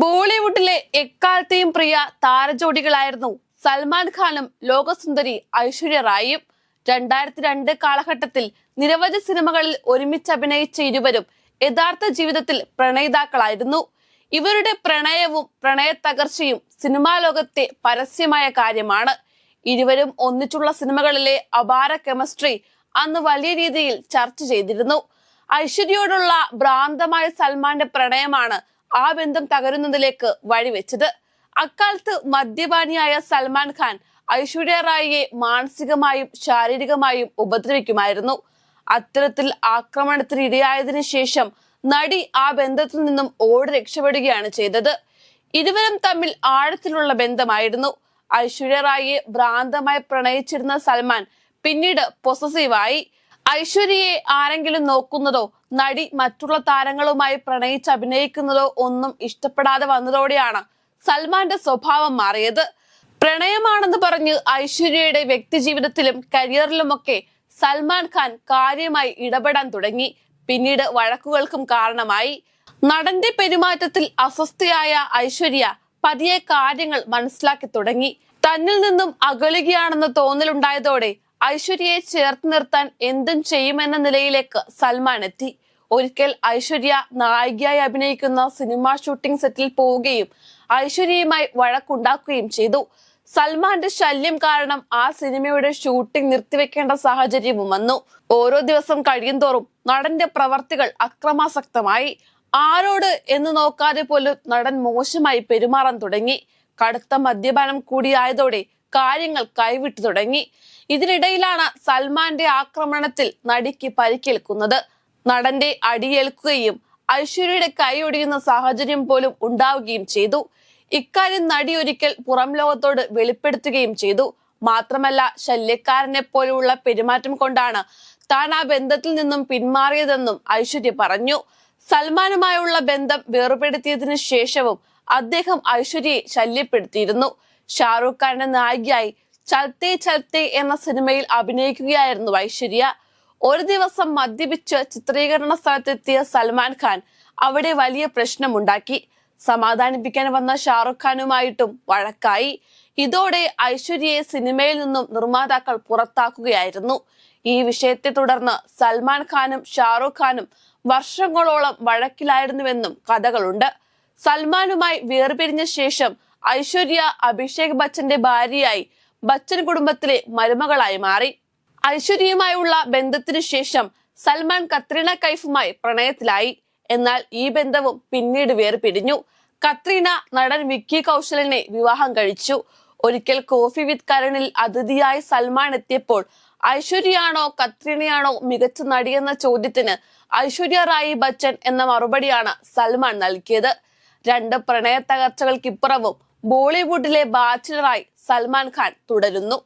ബോളിവുഡിലെ എക്കാലത്തെയും പ്രിയ താരജോഡികളായിരുന്നു സൽമാൻ ഖാനും ലോകസുന്ദരി ഐശ്വര്യ റായിയും. രണ്ടായിരത്തി രണ്ട് കാലഘട്ടത്തിൽ നിരവധി സിനിമകളിൽ ഒരുമിച്ച് അഭിനയിച്ച ഇരുവരും യഥാർത്ഥ ജീവിതത്തിൽ പ്രണയിതാക്കളായിരുന്നു. ഇവരുടെ പ്രണയവും പ്രണയ തകർച്ചയും സിനിമാ ലോകത്തെ പരസ്യമായ കാര്യമാണ്. ഇരുവരും ഒന്നിച്ചുള്ള സിനിമകളിലെ അപാര കെമിസ്ട്രി അന്ന് വലിയ രീതിയിൽ ചർച്ച ചെയ്തിരുന്നു. ഐശ്വര്യയോടുള്ള ഭ്രാന്തമായ സൽമാന്റെ പ്രണയമാണ് ആ ബന്ധം തകരുന്നതിലേക്ക് വഴിവെച്ചത്. അക്കാലത്ത് മദ്യപാനിയായ സൽമാൻ ഖാൻ ഐശ്വര്യ റായിയെ മാനസികമായും ശാരീരികമായും ഉപദ്രവിക്കുമായിരുന്നു. അത്തരത്തിൽ ആക്രമണത്തിന് ഇരയായതിനു ശേഷം നടി ആ ബന്ധത്തിൽ നിന്നും ഓടി രക്ഷപ്പെടുകയാണ് ചെയ്തത്. ഇരുവരും തമ്മിൽ ആഴത്തിലുള്ള ബന്ധമായിരുന്നു. ഐശ്വര്യ റായിയെ ഭ്രാന്തമായി പ്രണയിച്ചിരുന്ന സൽമാൻ പിന്നീട് പൊസസീവായി ഐശ്വര്യയെ ആരെങ്കിലും നോക്കുന്നതോ നടി മറ്റുള്ള താരങ്ങളുമായി പ്രണയിച്ച് അഭിനയിക്കുന്നതോ ഒന്നും ഇഷ്ടപ്പെടാതെ വന്നതോടെയാണ് സൽമാന്റെ സ്വഭാവം മാറിയത്. പ്രണയമാണെന്ന് പറഞ്ഞ് ഐശ്വര്യയുടെ വ്യക്തിജീവിതത്തിലും കരിയറിലുമൊക്കെ സൽമാൻ ഖാൻ കാര്യമായി ഇടപെടാൻ തുടങ്ങി. പിന്നീട് വഴക്കുകൾക്കും കാരണമായി. നടന്റെ പെരുമാറ്റത്തിൽ അസ്വസ്ഥയായ ഐശ്വര്യ പതിയെ കാര്യങ്ങൾ മനസ്സിലാക്കി തുടങ്ങി. തന്നിൽ നിന്നും അകലുകയാണെന്ന തോന്നലുണ്ടായതോടെ ഐശ്വര്യയെ ചേർത്ത് നിർത്താൻ എന്തും ചെയ്യുമെന്ന നിലയിലേക്ക് സൽമാൻ എത്തി. ഒരിക്കൽ ഐശ്വര്യ നായികയായി അഭിനയിക്കുന്ന സിനിമാ ഷൂട്ടിംഗ് സെറ്റിൽ പോവുകയും ഐശ്വര്യയുമായി വഴക്കുണ്ടാക്കുകയും ചെയ്തു. സൽമാന്റെ ശല്യം കാരണം ആ സിനിമയുടെ ഷൂട്ടിംഗ് നിർത്തിവെക്കേണ്ട സാഹചര്യവും വന്നു. ഓരോ ദിവസം കഴിയുന്തോറും നടന്റെ പ്രവർത്തികൾ അക്രമാസക്തമായി. ആരോട് എന്ന് നോക്കാതെ പോലും നടൻ മോശമായി പെരുമാറാൻ തുടങ്ങി. കടുത്ത മദ്യപാനം കൂടിയായതോടെ കാര്യങ്ങൾ കൈവിട്ടു തുടങ്ങി. ഇതിനിടയിലാണ് സൽമാന്റെ ആക്രമണത്തിൽ നടിക്ക് പരിക്കേൽക്കുന്നത്. നടന്റെ അടിയേൽക്കുകയും ഐശ്വര്യയുടെ കൈ ഒടിയുന്ന സാഹചര്യം പോലും ഉണ്ടാവുകയും ചെയ്തു. ഇക്കാര്യം നടി ഒരിക്കൽ പുറം ലോകത്തോട് വെളിപ്പെടുത്തുകയും ചെയ്തു. മാത്രമല്ല ശല്യക്കാരനെ പോലെയുള്ള പെരുമാറ്റം കൊണ്ടാണ് താൻ ആ ബന്ധത്തിൽ നിന്നും പിന്മാറിയതെന്നും ഐശ്വര്യ പറഞ്ഞു. സൽമാനുമായുള്ള ബന്ധം വേർപെടുത്തിയതിനു ശേഷവും അദ്ദേഹം ഐശ്വര്യയെ ശല്യപ്പെടുത്തിയിരുന്നു. ഷാറൂഖ് ഖാന്റെ നായികയായി ചൽത്തെ ചൽത്തെ എന്ന സിനിമയിൽ അഭിനയിക്കുകയായിരുന്നു ഐശ്വര്യ. ഒരു ദിവസം മദ്യപിച്ച് ചിത്രീകരണ സ്ഥലത്തെത്തിയ സൽമാൻ ഖാൻ അവിടെ വലിയ പ്രശ്നമുണ്ടാക്കി. സമാധാനിപ്പിക്കാൻ വന്ന ഷാറുഖ് ഖാനുമായിട്ടും വഴക്കായി. ഇതോടെ ഐശ്വര്യയെ സിനിമയിൽ നിന്നും നിർമ്മാതാക്കൾ പുറത്താക്കുകയായിരുന്നു. ഈ വിഷയത്തെ തുടർന്ന് സൽമാൻ ഖാനും ഷാറുഖ് ഖാനും വർഷങ്ങളോളം വഴക്കിലായിരുന്നുവെന്നും കഥകളുണ്ട്. സൽമാനുമായി വേർപിരിഞ്ഞ ശേഷം ഐശ്വര്യ അഭിഷേക് ബച്ചന്റെ ഭാര്യയായി ബച്ചൻ കുടുംബത്തിലെ മരുമകളായി മാറി. ഐശ്വര്യയുമായുള്ള ബന്ധത്തിനു ശേഷം സൽമാൻ കത്രീന കൈഫുമായി പ്രണയത്തിലായി. എന്നാൽ ഈ ബന്ധവും പിന്നീട് വേർപിരിഞ്ഞു. കത്രീന നടൻ വിക്കി കൗശലിനെ വിവാഹം കഴിച്ചു. ഒരിക്കൽ കോഫി വിത്ത് കരണിൽ അതിഥിയായി സൽമാൻ എത്തിയപ്പോൾ ഐശ്വര്യയാണോ കത്രീനയാണോ മികച്ച നടിയെന്ന ചോദ്യത്തിന് ഐശ്വര്യ റായി ബച്ചൻ എന്ന മറുപടിയാണ് സൽമാൻ നൽകിയത്. രണ്ട് പ്രണയ തകർച്ചകൾക്കിപ്പുറവും ബോളിവുഡിലെ ബാച്ചിലറായി സൽമാൻ ഖാൻ തുടരുന്നു.